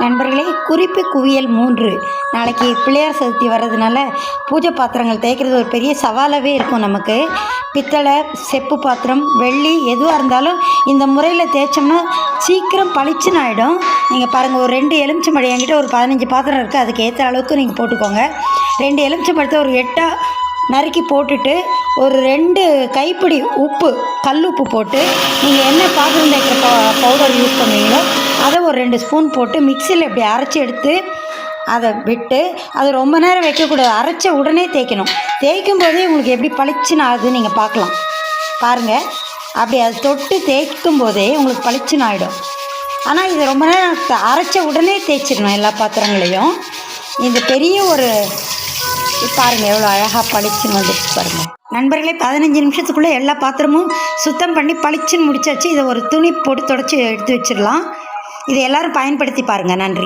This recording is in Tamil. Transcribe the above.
நண்பர்களே குறிப்பு குவியல் மூன்று. நாளைக்கு பிள்ளையார் சதுர்த்தி வர்றதுனால பூஜை பாத்திரங்கள் தேய்க்கிறது ஒரு பெரிய சவாலாகவே இருக்கும் நமக்கு. பித்தளை செப்பு பாத்திரம் வெள்ளி எதுவாக இருந்தாலும் இந்த முறையில் தேய்ச்சோம்னா சீக்கிரம் பளிச்சுன்னு ஆகிடும் நீங்கள் பாருங்கள் ஒரு ரெண்டு எலுமிச்சம்பழம் என்கிட்ட ஒரு பதினஞ்சு பாத்திரம் இருக்குது அதுக்கு ஏற்ற அளவுக்கு நீங்கள் போட்டுக்கோங்க. ரெண்டு எலுமிச்சம்பழத்தை ஒரு எட்டாக நறுக்கி போட்டுட்டு ஒரு ரெண்டு கைப்பிடி உப்பு கல் உப்பு போட்டு நீங்கள் என்ன பாத்திரம் தேய்க்கிற பவுடர் யூஸ் பண்ணுவீங்களோ ரெண்டு ஸ்பூன் போட்டு மிக்சியில் இப்படி அரைச்சி எடுத்து அதை விட்டு அது ரொம்ப நேரம் வைக்கக்கூடாது. அரைச்ச உடனே தேய்க்கணும். தேய்க்கும் போதே உங்களுக்கு எப்படி பளிச்சுன்னு ஆகுதுன்னு நீங்கள் பார்க்கலாம். பாருங்கள் அப்படி அது தொட்டு தேய்க்கும் போதே உங்களுக்கு பளிச்சுன்னு ஆகிடும் ஆனால் இது ரொம்ப நேரம் அரைச்ச உடனே தேய்ச்சிடணும் எல்லா பாத்திரங்களையும். இது பெரிய ஒரு பாருங்கள் எவ்வளோ அழகாக பளிச்சுன்னு வந்துட்டு பாருங்கள் நண்பர்களே பதினஞ்சு நிமிஷத்துக்குள்ளே எல்லா பாத்திரமும் சுத்தம் பண்ணி பளிச்சுன்னு முடிச்சாச்சு. இதை ஒரு துணி போட்டு தொடச்சி எடுத்து வச்சிடலாம். இதை எல்லாரும் பயன்படுத்தி பாருங்கள் நன்றி.